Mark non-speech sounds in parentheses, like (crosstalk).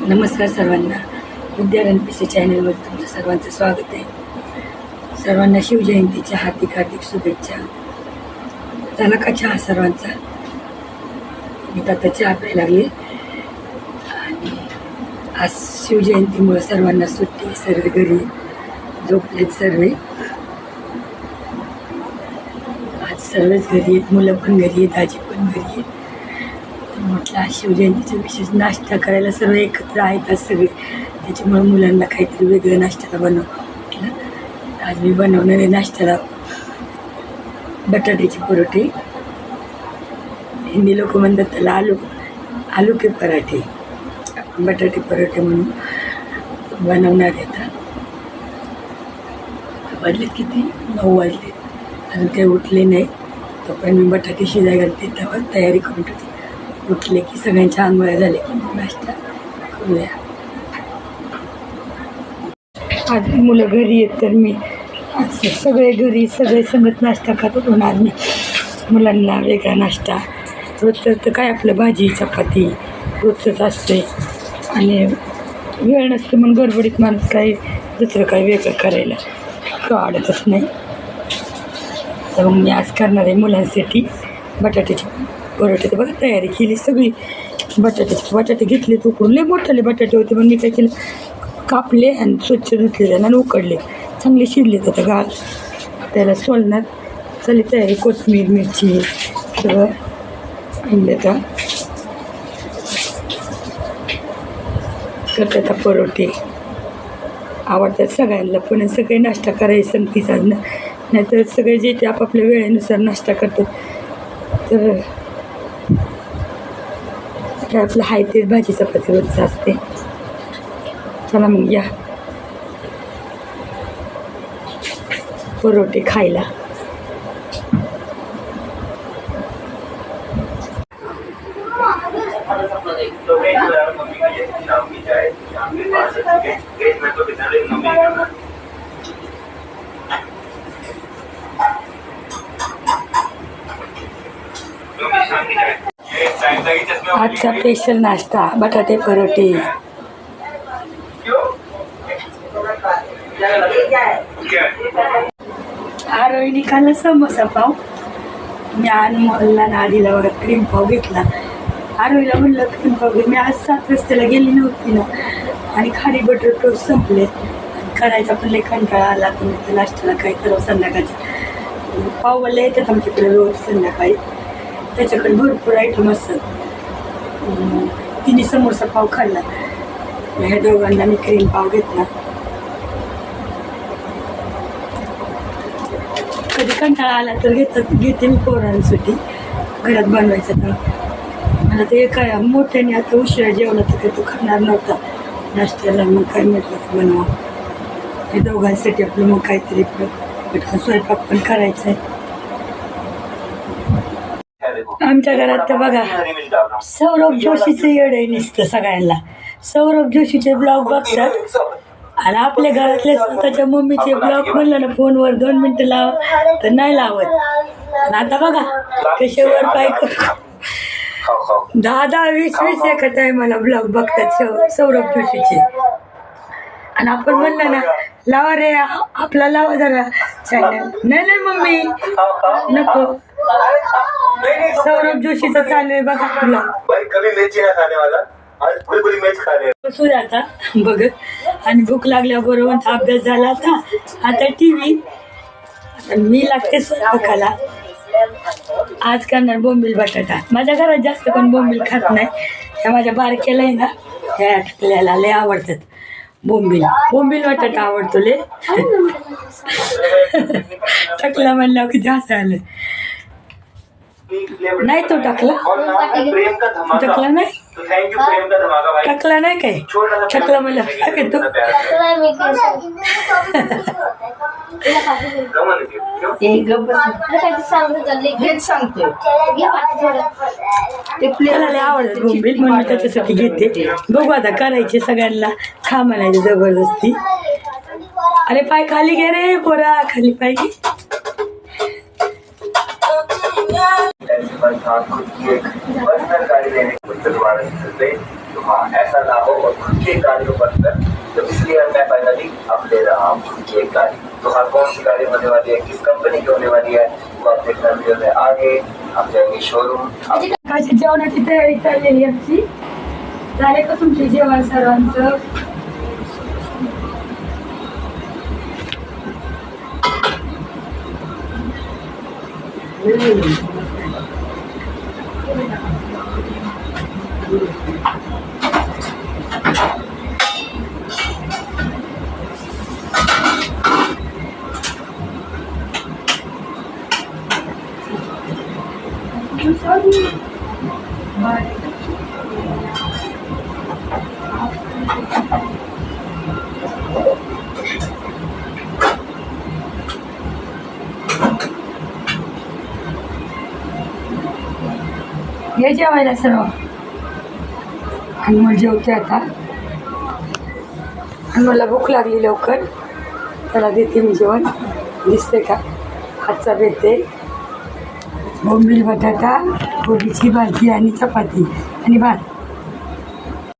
नमस्कार सर्वांना. उद्यान पी सी चॅनलवर तुमचं सर्वांचं स्वागत आहे. सर्वांना शिवजयंतीच्या हार्दिक हार्दिक शुभेच्छा. झाला का चहा सर्वांचा? मी आता चहा प्यायला लागले. आणि आज शिवजयंतीमुळं सर्वांना सुट्टी सर्व घरी झोपलेत सर्व. आज सर्वच घरी आहेत मुलं पण घरी आहेत आजी पण घरी आहेत. म्हटलं शिवजयंतीच्या विशेष नाश्ता करायला सर्व एकत्र आहेत सगळे. त्याच्यामुळे मुलांना काहीतरी वेगळं नाश्त्याला बनव म्हटलं. आज मी बनवणार आहे नाश्त्याला बटाट्याचे परोठे हिंदी लोक म्हणतात त्याला आलू आलू के पराठे. आपण बटाटे परोठे म्हणून बनवणार आहे आता. वाजले किती? नऊ वाजले. अजून काही उठले नाही तोपर्यंत मी बटाटे शिजाय घालते. तेव्हा तयारी करून ठेवते. उठले की सगळ्यांच्या आंघोळ्या झाले की नाश्ता करूया. आज मुलं घरी येत तर मी सगळे घरी सगळे संगत नाश्ता करत होणार मी मुलांना वेगळा नाश्ता. रोजचं तर काय आपलं भाजी चपाती रोजचंच असते आणि वेळ नसतो म्हणून गडबडीत माणूस काही दुसरं काही वेगळं करायला तो नाही. तर मग मी आज करणार आहे मुलांसाठी बटाट्याची परोठे तर बघा तयारी केली सगळी. बटाट्याची बटाटे घेतले उकडून लय मोठाले बटाटे होते पण मी काय केलं कापले आणि स्वच्छ धुतलेले आणि उकडले. चांगले शिरले तर गाळ त्याला सोलणार चालली तयारी कोथिंबीर मिरची सगळं. आणले तर करते आता परोठे. आवडतात सगळ्यांना पण सगळे नाश्ता करायचं नक्कीच आज. नाहीतर सगळे जे ते आपापल्या वेळेनुसार नाश्ता करतात. तर काय आपलं हाय तेच भाजी चपाती रोजचं असते. चला मग या. परोटे खायला तो वेज मम्मी का ये शाम की चाय शाम के पास वेज में तो कितना दिन मम्मी का मम्मी शाम की चाय ये टाइम लगी चश्मे आजचा स्पेशल नाश्ता बटाटे परोटे क्यों क्या खाल्ला समोसा पाव. मी आणि मोहनला नादीला वर क्रीम पाव घेतला. आरोहीला म्हणलं क्रीम पाव घे. मी आज सात रस्त्याला गेली नव्हती ना. आणि खाली बटर टोस्ट संपले. करायचा पण लई कंटाळा आला. पण नाश्त्याला काय करावं संध्याकाळचं? पाववाला येतात आमच्याकडे रोज संध्याकाळी. त्याच्याकडे भरपूर आयटम असतात. तिने समोसा पाव खाल्ला. ह्या दोघांना मी क्रीम पाव घेतला. कधी कंटाळा आला तर घेतात घेते मी पोरांसाठी. घरात बनवायचं तर. मला ते काय मोठ्याने आता उशिरा जेवला तर काही तो खाणार नव्हता. नाश्त्याला मग काय म्हटलं तर बनवा. हे दोघांसाठी आपलं मग काहीतरी आपलं पटकन स्वयंपाक पण करायचा आहे आमच्या घरात तर बघा सौरभ जोशीचं येड आहे नुसतं सगळ्यांना. सौरभ जोशीचे ब्लॉग बघतात. आणि आपल्या घरातले स्वतःच्या मम्मीचे ब्लॉग म्हणलं ना फोनवर दोन मिनटं लाव तर नाही लावत. आणि आता बघा कशावर काय कर- दहा दहा वीस वीस एका टायमाला ब्लॉग बघतात सौ- सौरभ जोशीचे. आणि आपण म्हणलं ना लावा रे आपला लावा जरा चॅनल नाही नाही मम्मी. नको. सौरभ जोशीचं चालू आहे बघा तुला भाई कभी मिर्ची ना खाने वाला आज पूरी पूरी मिर्च खा रहे बसू आता बघत आणि भूक लागल्याबरोबर अभ्यास झाला आता. आता टी व्ही आता मी लागते स्वयंपाकाला. आज करणार बोंबील बटाटा. माझ्या घरात जास्त पण बोंबील खात नाही. ह्या माझ्या बारक्याला आहे ना ह्या टाकल्याला लय आवडतात बोंबील. बोंबील बटाटा आवडतो ले टाकला (laughs) म्हणल्यावर किती हसा आलं नाही तो टाकला टाकला नाही? टाकला नाही काय? टाकला टाक तो त्याला लय आवडत बोंबील म्हणून मी त्याच्यासाठी घेते. बघू आता करायचे सगळ्यांना. खा म्हणायचे जबरदस्ती. अरे पाय खाली घे रे पोरा. खाली पाय घे. अर्थात खुद की एक पर्सनल गाड़ी लेने की मुद्दत वारंट मिलते तो हाँ ऐसा ना हो और खुद की एक गाड़ी को पर्सनल तो इसलिए मैं फाइनली अब ले रहा हूँ खुद की एक गाड़ी। तो हाँ कौन सी गाड़ी होने वाली है किस कंपनी की होने वाली है वो आप देखना वीडियो में आगे। आप जाएँगे शोरूम जेवणाची तयारी चाललेली आमची झाले का तुमचे जेवण सर्वांचं हे जेवायला सर्व आणि मग जेवते आता. आणि मला भूक लागली लवकर. त्याला देते मी जेवण. दिसते का? हातचा भेटते बोंबील बटाटा कोबीची भाजी आणि चपाती आणि भात.